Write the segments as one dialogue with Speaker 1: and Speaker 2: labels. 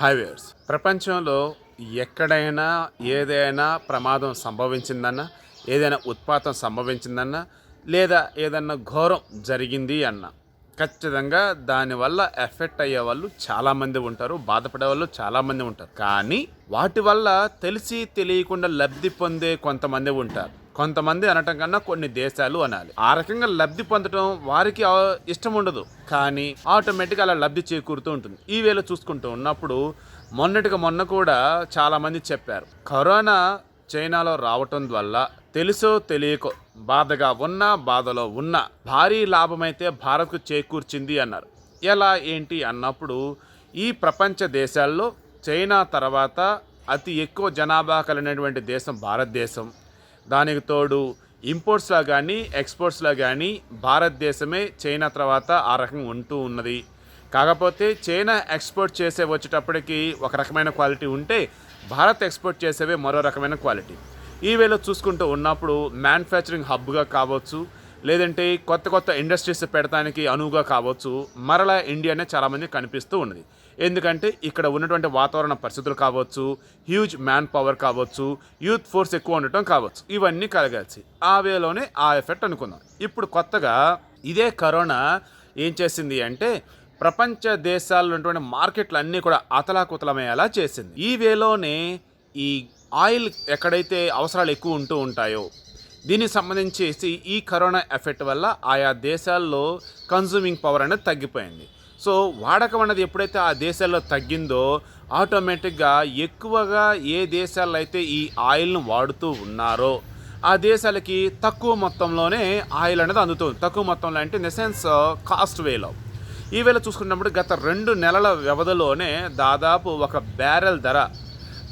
Speaker 1: Highways ప్రపంచంలో ఎక్కడైనా ఏదైనా ప్రమాదం సంభవించిందన్నా ఏదైనా ఉత్పాతం సంభవించిందన్నా లేదా ఏదన్నా ఘోరం జరిగింది అన్న ఖచ్చితంగా దానివల్ల ఎఫెక్ట్ అయ్యే వాళ్ళు చాలామంది ఉంటారు బాధపడే వాళ్ళు చాలామంది ఉంటారు. కానీ వాటి వల్ల తెలిసి తెలియకుండా లబ్ధి పొందే కొంతమంది ఉంటారు. కొంతమంది అనటం కన్నా కొన్ని దేశాలు అనాలి. ఆ రకంగా లబ్ధి పొందడం వారికి ఇష్టం ఉండదు. కానీ ఆటోమేటిక్గా అలా లబ్ధి చేకూరుతూ ఉంటుంది. ఈ వేళ చూసుకుంటూ ఉన్నప్పుడు మొన్నటిగా మొన్న కూడా చాలామంది చెప్పారు. కరోనా చైనాలో రావటం వల్ల తెలుసో తెలియకో బాధగా ఉన్న బాధలో ఉన్న భారీ లాభమైతే భారత్కు చేకూర్చింది అన్నారు. ఎలా ఏంటి అన్నప్పుడు ఈ ప్రపంచ దేశాల్లో చైనా తర్వాత అతి ఎక్కువ జనాభా కలిగినటువంటి దేశం భారతదేశం. దానికి తోడు ఇంపోర్ట్స్లో కానీ ఎక్స్పోర్ట్స్లో కానీ భారతదేశమే చైనా తర్వాత ఆ రకంగా ఉంటూ ఉన్నది. కాకపోతే చైనా ఎక్స్పోర్ట్ చేసే వచ్చేటప్పటికి ఒక రకమైన క్వాలిటీ ఉంటే భారత్ ఎక్స్పోర్ట్ చేసేవే మరో రకమైన క్వాలిటీ ఈ వేళ చూసుకుంటూ ఉన్నప్పుడు మ్యానుఫ్యాక్చరింగ్ హబ్గా కావచ్చు లేదంటే కొత్త కొత్త ఇండస్ట్రీస్ పెడతానికి అనువుగా కావచ్చు మరలా ఇండియానే చాలామంది కనిపిస్తూ ఉన్నది. ఎందుకంటే ఇక్కడ ఉన్నటువంటి వాతావరణ పరిస్థితులు కావచ్చు హ్యూజ్ మ్యాన్ పవర్ కావచ్చు యూత్ ఫోర్స్ ఎక్కువ ఉండటం కావచ్చు ఇవన్నీ కలగాల్సి ఆ వేలోనే ఆ ఎఫెక్ట్ అనుకుందాం. ఇప్పుడు కొత్తగా ఇదే కరోనా ఏం చేసింది అంటే ప్రపంచ దేశాల్లో ఉన్నటువంటి మార్కెట్లు అన్నీ కూడా అతలాకుతలమయ్యేలా చేసింది. ఈ వేలోనే ఈ ఆయిల్ ఎక్కడైతే అవసరాలు ఎక్కువ ఉంటూ ఉంటాయో దీనికి సంబంధించేసి ఈ కరోనా ఎఫెక్ట్ వల్ల ఆయా దేశాల్లో కన్జ్యూమింగ్ పవర్ అనేది తగ్గిపోయింది. సో వాడకం అనేది ఎప్పుడైతే ఆ దేశాల్లో తగ్గిందో ఆటోమేటిక్గా ఎక్కువగా ఏ దేశాల్లో అయితే ఈ ఆయిల్ను వాడుతూ ఉన్నారో ఆ దేశాలకి తక్కువ మొత్తంలోనే ఆయిల్ అనేది అందుతుంది. తక్కువ మొత్తంలో అంటే ఇన్ ద సెన్స్ కాస్ట్ వేలో. ఈ వేళ చూసుకున్నప్పుడు గత రెండు నెలల వ్యవధిలోనే దాదాపు ఒక బ్యారెల్ ధర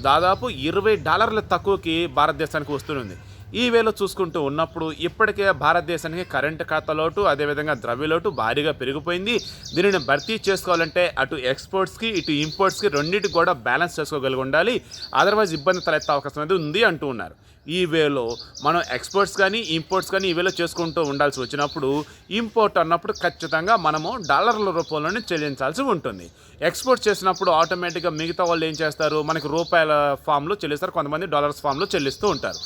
Speaker 1: దాదాపు ఇరవై డాలర్ల తక్కువకి భారతదేశానికి వస్తుంది ఈ వేళ చూసుకుంటూ ఉన్నప్పుడు ఇప్పటికే భారతదేశానికి కరెంటు ఖాతాలోటు అదేవిధంగా ద్రవ్యలోటు భారీగా పెరిగిపోయింది. దీనిని భర్తీ చేసుకోవాలంటే అటు ఎక్స్పోర్ట్స్కి ఇటు ఇంపోర్ట్స్కి రెండింటికి కూడా బ్యాలెన్స్ చేసుకోగలిగి ఉండాలి. అదర్వైజ్ ఇబ్బంది తలెత్తే అవకాశం అనేది ఉంది అంటూ ఉన్నారు. ఈ వేలో మనం ఎక్స్పోర్ట్స్ కానీ ఇంపోర్ట్స్ కానీ ఈ వేలో చేసుకుంటూ ఉండాల్సి వచ్చినప్పుడు ఇంపోర్ట్ అన్నప్పుడు ఖచ్చితంగా మనము డాలర్ల రూపంలోనే చెల్లించాల్సి ఉంటుంది. ఎక్స్పోర్ట్ చేసినప్పుడు ఆటోమేటిక్గా మిగతా వాళ్ళు ఏం చేస్తారు? మనకి రూపాయల Uh, ఫామ్లో చెల్లిస్తారు. కొంతమంది డాలర్స్ ఫామ్లో చెల్లిస్తూ ఉంటారు.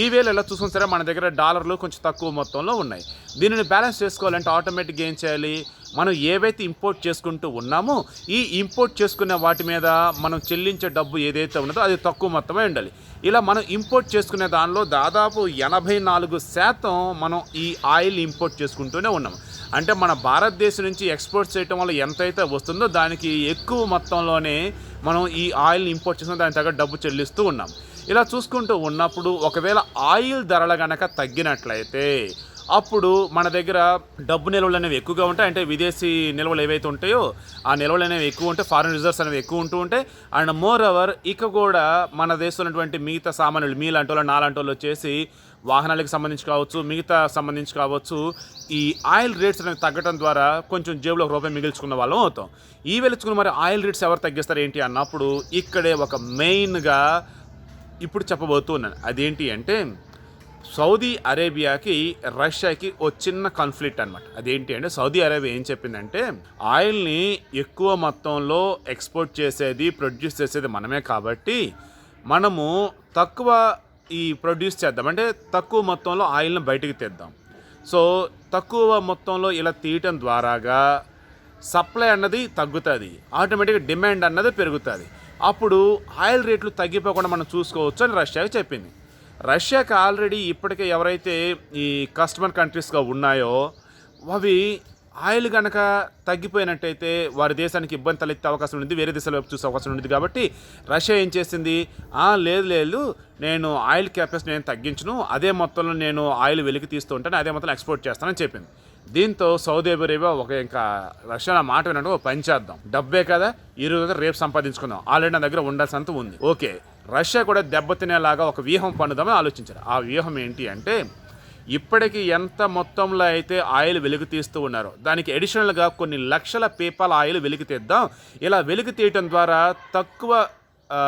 Speaker 1: ఈ వేలు ఎలా చూసుకుని సరే మన దగ్గర డాలర్లు కొంచెం తక్కువ మొత్తంలో ఉన్నాయి. దీనిని బ్యాలెన్స్ చేసుకోవాలంటే ఆటోమేటిక్గా ఏం చేయాలి? మనం ఏవైతే ఇంపోర్ట్ చేసుకుంటూ ఉన్నామో ఈ ఇంపోర్ట్ చేసుకునే వాటి మీద మనం చెల్లించే డబ్బు ఏదైతే ఉన్నదో అది తక్కువ మొత్తమే ఉండాలి. ఇలా మనం ఇంపోర్ట్ చేసుకునే దానిలో దాదాపు ఎనభై నాలుగు శాతం మనం ఈ ఆయిల్ ఇంపోర్ట్ చేసుకుంటూనే ఉన్నాము. అంటే మన భారతదేశం నుంచి ఎక్స్పోర్ట్ చేయటం వల్ల ఎంతైతే వస్తుందో దానికి ఎక్కువ మొత్తంలోనే మనం ఈ ఆయిల్ ఇంపోర్ట్ చేసిన దాని తగ్గ డబ్బు చెల్లిస్తూ ఉన్నాం. ఇలా చూసుకుంటూ ఉన్నప్పుడు ఒకవేళ ఆయిల్ ధరలు గనక తగ్గినట్లయితే అప్పుడు మన దగ్గర డబ్బు నిల్వలు అనేవి ఎక్కువగా ఉంటాయి. అంటే విదేశీ నిల్వలు ఏవైతే ఉంటాయో ఆ నిల్వలు అనేవి ఎక్కువ ఉంటాయి. ఫారిన్ రిజర్వ్స్ అనేవి ఎక్కువ ఉంటూ ఉంటాయి. అండ్ మోర్ ఓవర్ ఇక కూడా మన దేశంలో ఉన్నటువంటి మిగతా సామాన్యులు మీలాంటి వాళ్ళు నాలాంటి వాళ్ళు వచ్చేసి వాహనాలకు సంబంధించి కావచ్చు మిగతా సంబంధించి కావచ్చు ఈ ఆయిల్ రేట్స్ అనేవి తగ్గడం ద్వారా కొంచెం జేబులో ఒక రూపాయి మిగిల్చుకున్న వాళ్ళం అవుతాం. ఈ వెలుచుకున్న మరి ఆయిల్ రేట్స్ ఎవరు తగ్గిస్తారు ఏంటి అన్నప్పుడు ఇక్కడే ఒక మెయిన్గా ఇప్పుడు చెప్పబోతున్నాను. అదేంటి అంటే సౌదీ అరేబియాకి రష్యాకి ఓ చిన్న కాన్ఫ్లిక్ట్ అనమాట అదేంటి అంటే సౌదీ అరేబియా ఏం చెప్పిందంటే ఆయిల్ని ఎక్కువ మొత్తంలో ఎక్స్పోర్ట్ చేసేది ప్రొడ్యూస్ చేసేది మనమే కాబట్టి మనము తక్కువ ఈ ప్రొడ్యూస్ చేద్దాం. అంటే తక్కువ మొత్తంలో ఆయిల్ని బయటికి తెద్దాం. సో తక్కువ మొత్తంలో ఇలా తీయటం ద్వారాగా సప్లై అన్నది తగ్గుతుంది. ఆటోమేటిక్గా డిమాండ్ అన్నది పెరుగుతుంది. అప్పుడు ఆయిల్ రేట్లు తగ్గిపోకుండా మనం చూసుకోవచ్చు అని రష్యాకి చెప్పింది. రష్యాకి ఆల్రెడీ ఇప్పటికే ఎవరైతే ఈ కస్టమర్ కంట్రీస్గా ఉన్నాయో అవి ఆయిల్ కనుక తగ్గిపోయినట్టయితే వారి దేశానికి ఇబ్బంది తలెత్తే అవకాశం ఉంది వేరే దేశాల వైపు చూసే అవకాశం ఉంది కాబట్టి రష్యా ఏం చేసింది? లేదు లేదు నేను ఆయిల్ కెపాసిటీ నేను తగ్గించను అదే మొత్తంలో నేను ఆయిల్ వెలికి తీస్తూ ఉంటాను అదే మొత్తం ఎక్స్పోర్ట్ చేస్తానని చెప్పింది. దీంతో సౌదీ అరేబియా ఒక ఇంకా రష్యా నా మాట వినట్టు పని చేద్దాం. డబ్బే కదా ఈ రోజు రేపు సంపాదించుకుందాం. ఆల్రెడీ నా దగ్గర ఉండాల్సినంత ఉంది. ఓకే. రష్యా కూడా దెబ్బతినేలాగా ఒక వ్యూహం పండుదామని ఆలోచించారు. ఆ వ్యూహం ఏంటి అంటే ఇప్పటికి ఎంత మొత్తంలో అయితే ఆయిల్ వెలుగు తీస్తూ ఉన్నారో దానికి అడిషనల్గా కొన్ని లక్షల పీపాల ఆయిల్ వెలుగు తీద్దాం. ఇలా వెలికి తీయటం ద్వారా తక్కువ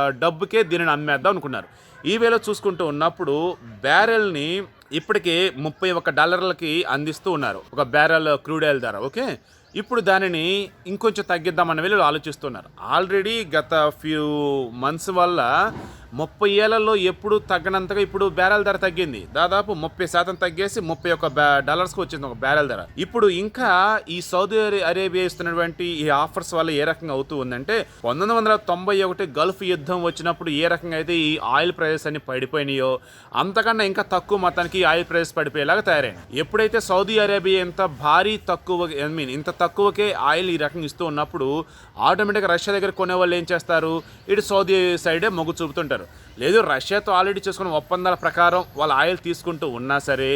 Speaker 1: డబ్బుకే దీనిని అమ్మేద్దాం అనుకున్నారు. ఈ చూసుకుంటూ ఉన్నప్పుడు బ్యారెల్ని ఇప్పటికే ముప్పై ఒక డాలర్లకి అందిస్తూ ఉన్నారు. ఒక బ్యారెల్ క్రూడ్ ఆయిల్ ధర ఓకే? ఇప్పుడు దానిని ఇంకొంచెం తగ్గిద్దామని వీళ్ళు ఆలోచిస్తున్నారు. ఆల్రెడీ గత ఫ్యూ మంత్స్ వల్ల ముప్పై ఏళ్ళలో ఎప్పుడు తగ్గనంతగా ఇప్పుడు బ్యారెల్ ధర తగ్గింది. దాదాపు ముప్పై శాతం తగ్గేసి ముప్పై ఒక డాలర్స్కి వచ్చింది ఒక బ్యారెల్ ధర. ఇప్పుడు ఇంకా ఈ సౌదీ అరే- అరేబియా ఇస్తున్నటువంటి ఈ ఆఫర్స్ వల్ల ఏ రకంగా అవుతూ ఉందంటే పంతొమ్మిది వందల తొంభై ఒకటి గల్ఫ్ యుద్ధం వచ్చినప్పుడు ఏ రకంగా అయితే ఈ ఆయిల్ ప్రైజెస్ అన్ని పడిపోయినాయో అంతకన్నా ఇంకా తక్కువ మొత్తానికి ఆయిల్ ప్రైస్ పడిపోయేలాగా తయారైంది ఎప్పుడైతే సౌదీ అరేబియా ఇంత భారీ తక్కువ ఐ మీన్ ఇంత తక్కువకే ఆయిల్ ఈ రకంగా ఇస్తూ ఉన్నప్పుడు ఆటోమేటిక్గా రష్యా దగ్గర కొనే వాళ్ళు ఏం చేస్తారు? ఇటు సౌదీ సైడే మొగ్గు చూపుతుంటారు. లేదు రష్యాతో ఆల్రెడీ చేసుకున్న ఒప్పందాల ప్రకారం వాళ్ళు ఆయిల్ తీసుకుంటూ ఉన్నా సరే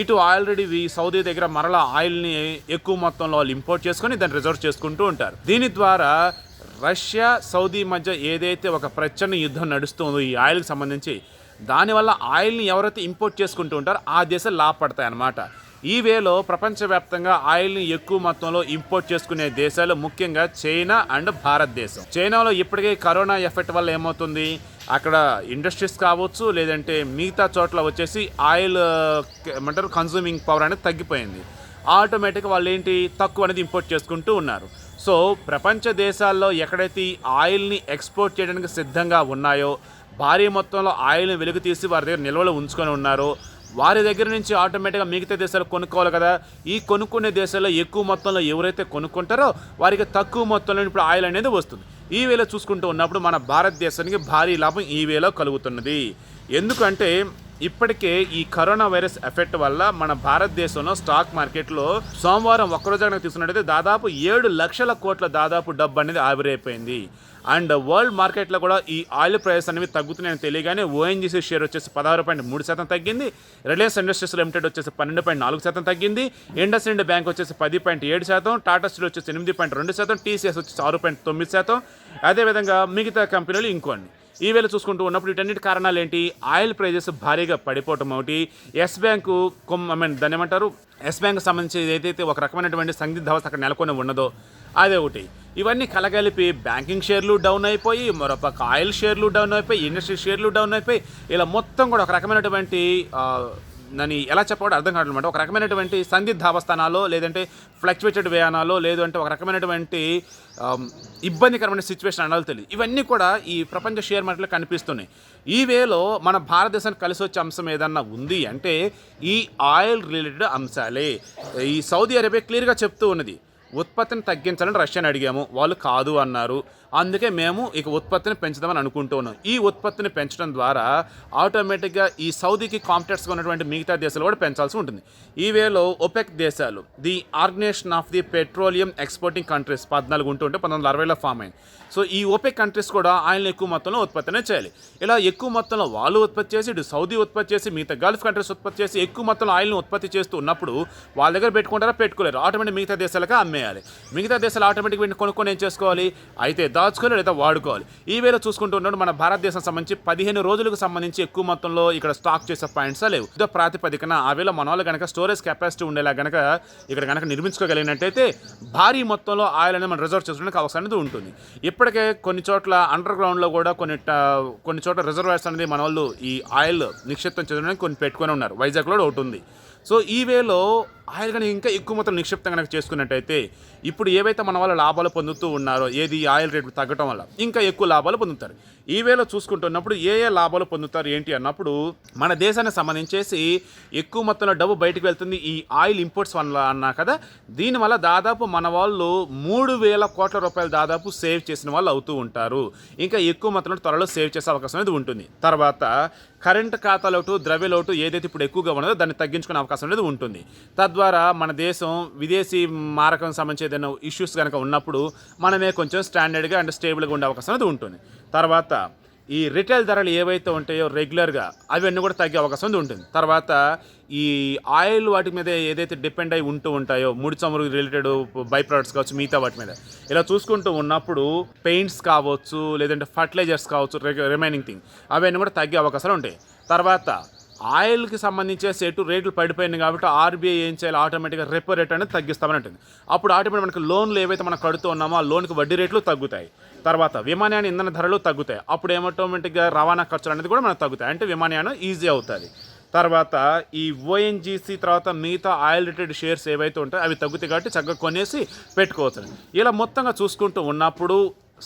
Speaker 1: ఇటు ఆల్రెడీ ఈ సౌదీ దగ్గర మరలా ఆయిల్ని ఎక్కువ మొత్తంలో వాళ్ళు ఇంపోర్ట్ చేసుకొని దాన్ని రిజర్వ్ చేసుకుంటూ ఉంటారు. దీని ద్వారా రష్యా సౌదీ మధ్య ఏదైతే ఒక ప్రచన్న యుద్ధం నడుస్తుందో ఈ ఆయిల్కి సంబంధించి దానివల్ల ఆయిల్ని ఎవరైతే ఇంపోర్ట్ చేసుకుంటూ ఉంటారో ఆ దేశాలు లాభపడతాయి అన్నమాట ఈ వేలో ప్రపంచవ్యాప్తంగా ఆయిల్ని ఎక్కువ మొత్తంలో ఇంపోర్ట్ చేసుకునే దేశాలు ముఖ్యంగా చైనా అండ్ భారతదేశం. చైనాలో ఇప్పటికే కరోనా ఎఫెక్ట్ వల్ల ఏమవుతుంది? అక్కడ ఇండస్ట్రీస్ కావచ్చు లేదంటే మిగతా చోట్ల వచ్చేసి ఆయిల్ ఏమంటారు కన్సూమింగ్ పవర్ అనేది తగ్గిపోయింది. ఆటోమేటిక్గా వాళ్ళు ఏంటి తక్కువ అనేది ఇంపోర్ట్ చేసుకుంటూ ఉన్నారు. సో ప్రపంచ దేశాల్లో ఎక్కడైతే ఈ ఆయిల్ని ఎక్స్పోర్ట్ చేయడానికి సిద్ధంగా ఉన్నాయో భారీ మొత్తంలో ఆయిల్ని వెలుగు తీసి వారి దగ్గర నిల్వలు ఉంచుకొని ఉన్నారో వారి దగ్గర నుంచి ఆటోమేటిక్గా మిగతా దేశాలు కొనుక్కోవాలి కదా. ఈ కొనుక్కునే దేశాల్లో ఎక్కువ మొత్తంలో ఎవరైతే కొనుక్కుంటారో వారికి తక్కువ మొత్తంలో ఇప్పుడు ఆయిల్ అనేది వస్తుంది. ఈ వేళ చూసుకుంటూ ఉన్నప్పుడు మన భారతదేశానికి భారీ లాభం ఈ వేలో కలుగుతున్నది. ఎందుకంటే ఇప్పటికే ఈ కరోనా వైరస్ ఎఫెక్ట్ వల్ల మన భారతదేశంలో స్టాక్ మార్కెట్లో సోమవారం ఒక్కరోజు కనుక తీసుకున్నట్టయితే దాదాపు ఏడు లక్షల కోట్ల దాదాపు డబ్బు అనేది ఆవిరైపోయింది. అండ్ వరల్డ్ మార్కెట్లో కూడా ఈ ఆయిల్ ప్రైస్ అనేవి తగ్గుతున్నాయని తెలియగానే ఓఎన్జీసీ షేర్ వచ్చేసి పదహారు పాయింట్ మూడు శాతం తగ్గింది. రిలయన్స్ ఇండస్ట్రీస్ లిమిటెడ్ వచ్చేసి పన్నెండు పాయింట్ నాలుగు శాతం తగ్గింది. ఇండస్ ఇండ్ బ్యాంక్ వచ్చేసి పది పాయింట్ ఏడు శాతం. టాటా స్టీల్ వచ్చేసి ఎనిమిది పాయింట్ రెండు శాతం. టీసీఎస్ వచ్చేసి ఆరు పాయింట్ తొమ్మిది శాతం. అదేవిధంగా మిగతా కంపెనీలు ఇంకోండి ఈ వేళ చూసుకుంటూ ఉన్నప్పుడు వీటన్నిటి కారణాలు ఏంటి ఆయిల్ ప్రైజెస్ భారీగా పడిపోవటం ఒకటి ఎస్ బ్యాంకు కొమ్ ఐ మీన్ దాన్ని ఏమంటారు? ఎస్ బ్యాంక్ సంబంధించి ఏదైతే ఒక రకమైనటువంటి సందిగ్ధ అవస్థ అక్కడ నెలకొని ఉన్నదో అదే ఒకటి ఇవన్నీ కలగలిపి బ్యాంకింగ్ షేర్లు డౌన్ అయిపోయి మరొక ఆయిల్ షేర్లు డౌన్ అయిపోయి ఇండస్ట్రీ షేర్లు డౌన్ అయిపోయి ఇలా మొత్తం కూడా ఒక రకమైనటువంటి దాన్ని ఎలా చెప్పాలో అర్థం కావట్లేదు ఒక రకమైనటువంటి సందిగ్ధావస్థానాలో లేదంటే ఫ్లక్చువేటెడ్ వేయానాలో లేదు అంటే ఒక రకమైనటువంటి ఇబ్బందికరమైన సిచ్యువేషన్ అనాలో తెలియదు. ఇవన్నీ కూడా ఈ ప్రపంచ షేర్ మార్కెట్లో కనిపిస్తున్నాయి. ఈ వేలో మన భారతదేశానికి కలిసి వచ్చే అంశం ఏదన్నా ఉంది అంటే ఈ ఆయిల్ రిలేటెడ్ అంశాలే. ఈ సౌదీ అరేబియా క్లియర్గా చెప్తూ ఉన్నది. ఉత్పత్తిని తగ్గించాలని రష్యాని అడిగాము. వాళ్ళు కాదు అన్నారు. అందుకే మేము ఇక ఉత్పత్తిని పెంచుదామని అనుకుంటూ ఉన్నాం. ఈ ఉత్పత్తిని పెంచడం ద్వారా ఆటోమేటిక్గా ఈ సౌదీకి కాంపిటెట్స్గా ఉన్నటువంటి మిగతా దేశాలు కూడా పెంచాల్సి ఉంటుంది. ఈ వేలో ఒపెక్ దేశాలు the organization of the petroleum exporting countries పద్నాలుగు ఉంటుంటే పంతొమ్మిది వందల అరవైలో ఫామ్ అయింది. సో ఈ ఒపెక్ కంట్రీస్ కూడా ఆయిల్ని ఎక్కువ మొత్తంలో ఉత్పత్తినే చేయాలి. ఇలా ఎక్కువ మొత్తంలో వాళ్ళు ఉత్పత్తి చేసి ఇటు సౌదీ ఉత్పత్తి చేసి మిగతా గల్ఫ్ కంట్రీస్ ఉత్పత్తి చేసి ఎక్కువ మొత్తంలో ఆయిల్ని ఉత్పత్తి చేస్తూ ఉన్నప్పుడు వాళ్ళ దగ్గర పెట్టుకుంటారా పెట్టుకోలేరు? ఆటోమేటిక్ మిగతా దేశాలకు కొనేయాలి మిగతా దేశాలు ఆటోమేటిక్ వీటిని కొనుక్కొని ఏం చేసుకోవాలి? అయితే దాచుకోవాలి లేదా వాడుకోవాలి. ఈ వేళ చూసుకుంటూ మన భారతదేశం సంబంధించి పదిహేను రోజులకు సంబంధించి ఎక్కువ మొత్తంలో ఇక్కడ స్టాక్ చేసే పాయింట్స్ లేవు. ఇదో ప్రాతిపదికన ఆ వేళ మన వాళ్ళు కనుక స్టోరేజ్ కెపాసిటీ ఉండేలా కనుక ఇక్కడ కనుక నిర్మించుకోగలిగినట్టయితే భారీ మొత్తంలో ఆయిల్ అనేది మనం రిజర్వ్ చేసుకోవడానికి అవసరం అనేది ఉంటుంది. ఇప్పటికే కొన్ని చోట్ల అండర్ గ్రౌండ్లో కూడా కొన్ని కొన్ని చోట్ల రిజర్వాయర్స్ అనేది మన వాళ్ళు ఈ ఆయిల్ నిక్షిప్తం చేయడానికి కొన్ని పెట్టుకొని ఉన్నారు. వైజాగ్లో ఒకటి ఉంది. సో ఈ వేలో ఆయిల్ కానీ ఇంకా ఎక్కువ మొత్తం నిక్షిప్తం కనుక చేసుకున్నట్టయితే ఇప్పుడు ఏవైతే మన వాళ్ళు లాభాలు పొందుతూ ఉన్నారో ఏది ఆయిల్ రేట్లు తగ్గటం వల్ల ఇంకా ఎక్కువ లాభాలు పొందుతారు. ఈ వేళ చూసుకుంటున్నప్పుడు ఏ ఏ లాభాలు పొందుతారు ఏంటి అన్నప్పుడు మన దేశానికి సంబంధించేసి ఎక్కువ మొత్తంలో డబ్బు బయటకు వెళ్తుంది ఈ ఆయిల్ ఇంపోర్ట్స్ వల్ల అన్నా కదా. దీనివల్ల దాదాపు మన వాళ్ళు మూడు వేల కోట్ల రూపాయలు దాదాపు సేవ్ చేసిన వాళ్ళు అవుతూ ఉంటారు. ఇంకా ఎక్కువ మొత్తంలో త్వరలో సేవ్ చేసే అవకాశం అనేది ఉంటుంది. తర్వాత కరెంట్ ఖాతాలోటు ద్రవ్యలోటు ఏదైతే ఇప్పుడు ఎక్కువగా ఉన్నదో దాన్ని తగ్గించుకునే అవకాశం అనేది ఉంటుంది. తద్వారా తద్వారా మన దేశం విదేశీ మారకం సంబంధించి ఏదైనా ఇష్యూస్ కనుక ఉన్నప్పుడు మనమే కొంచెం స్టాండర్డ్గా అండ్ స్టేబుల్గా ఉండే అవకాశం అది ఉంటుంది. తర్వాత ఈ రిటైల్ ధరలు ఏవైతే ఉంటాయో రెగ్యులర్గా అవన్నీ కూడా తగ్గే అవకాశం ఉంది ఉంటుంది. తర్వాత ఈ ఆయిల్ వాటి మీద ఏదైతే డిపెండ్ అయి ఉంటూ ఉంటాయో ముడి చమురు రిలేటెడ్ బై ప్రొడక్ట్స్ కావచ్చు మిగతా వాటి మీద ఇలా చూసుకుంటూ ఉన్నప్పుడు పెయింట్స్ కావచ్చు లేదంటే ఫర్టిలైజర్స్ కావచ్చు రిమైనింగ్ థింగ్ అవన్నీ కూడా తగ్గే అవకాశాలు ఉంటాయి. తర్వాత ఆయిల్కి సంబంధించే సెటు రేట్లు పడిపోయినాయి కాబట్టి ఆర్బీఐ ఏం చేయాలి? ఆటోమేటిక్గా రెపో రేట్ అనేది తగ్గిస్తామని ఉంటుంది అప్పుడు ఆటోమేటిక్ మనకి లోన్లు ఏవైతే మనం కడుతూ ఉన్నామో ఆ లోన్కి వడ్డీ రేట్లు తగ్గుతాయి. తర్వాత విమానయాన ఇంధన ధరలు తగ్గుతాయి. అప్పుడు ఏమోటోమేటిక్గా రవాణా ఖర్చులు అనేది కూడా మనకు తగ్గుతాయి. అంటే విమానయానం ఈజీ అవుతుంది. తర్వాత ఈ ఓఎన్జీసీ తర్వాత మిగతా ఆయిల్ రిలేటెడ్ షేర్స్ ఏవైతే ఉంటాయో అవి తగ్గుతాయి కాబట్టి చక్కగా కొనేసి పెట్టుకోవచ్చు. ఇలా మొత్తంగా చూసుకుంటూ ఉన్నప్పుడు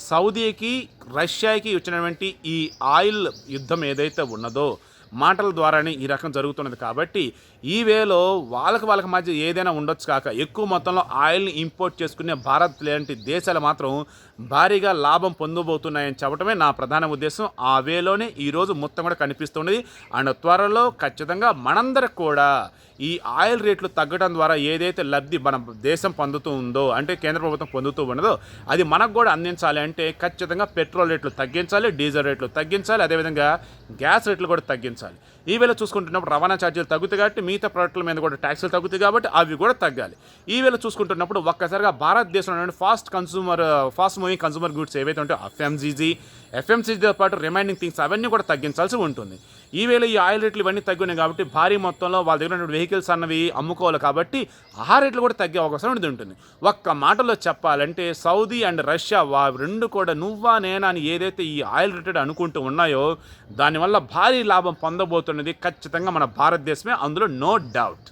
Speaker 1: సౌదీకి రష్యాకి వచ్చినటువంటి ఈ ఆయిల్ యుద్ధం ఏదైతే ఉన్నదో మాటల ద్వారానే ఈ రకం జరుగుతున్నది కాబట్టి ఈ వేలో వాళ్ళకి వాళ్ళకి మధ్య ఏదైనా ఉండొచ్చు కాక ఎక్కువ మొత్తంలో ఆయిల్ని ఇంపోర్ట్ చేసుకునే భారత్ లాంటి దేశాలు మాత్రం భారీగా లాభం పొందబోతున్నాయని చెప్పడమే నా ప్రధాన ఉద్దేశం. ఆ వేలోనే ఈరోజు మొత్తం కూడా కనిపిస్తున్నది. అండ్ త్వరలో ఖచ్చితంగా మనందరికి కూడా ఈ ఆయిల్ రేట్లు తగ్గడం ద్వారా ఏదైతే లబ్ధి మన దేశం పొందుతూ ఉందో అంటే కేంద్ర ప్రభుత్వం పొందుతూ ఉన్నదో అది మనకు కూడా అందించాలి. అంటే ఖచ్చితంగా పెట్రోల్ రేట్లు తగ్గించాలి డీజిల్ రేట్లు తగ్గించాలి అదేవిధంగా గ్యాస్ రేట్లు కూడా తగ్గించాలి. ఈ వేళ చూసుకుంటున్నప్పుడు రవాణా ఛార్జీలు తగ్గుతాయి కాబట్టి మిగతా ప్రోడక్ట్ల మీద కూడా ట్యాక్సులు తగ్గుతాయి కాబట్టి అవి కూడా తగ్గాలి. ఈ వేళ చూసుకుంటున్నప్పుడు ఒక్కసారిగా భారతదేశంలో fast consumer fast moving consumer goods ఏవైతే ఉంటాయో ఎఫ్ఎంజీజీ ఎఫ్ఎంసీజీతో పాటు రిమైండింగ్ థింగ్స్ అవన్నీ కూడా తగ్గించాల్సి ఉంటుంది. ఈ వేళ ఈ ఆయిల్ రేట్లు ఇవన్నీ తగ్గినాయి కాబట్టి భారీ మొత్తంలో వాళ్ళ దగ్గర ఉన్న వెహికల్స్ అన్నవి అమ్ముకోవాలి కాబట్టి ఆ రేట్లు కూడా తగ్గే అవకాశం అనేది ఉంటుంది. ఒక్క మాటలో చెప్పాలంటే సౌదీ అండ్ రష్యా వా రెండు కూడా నువ్వా నేనా అని ఏదైతే ఈ ఆయిల్ రేటెడ్ అనుకుంటూ ఉన్నాయో దానివల్ల భారీ లాభం పొందబోతున్నది ఖచ్చితంగా మన భారతదేశమే అందులో నో డౌట్.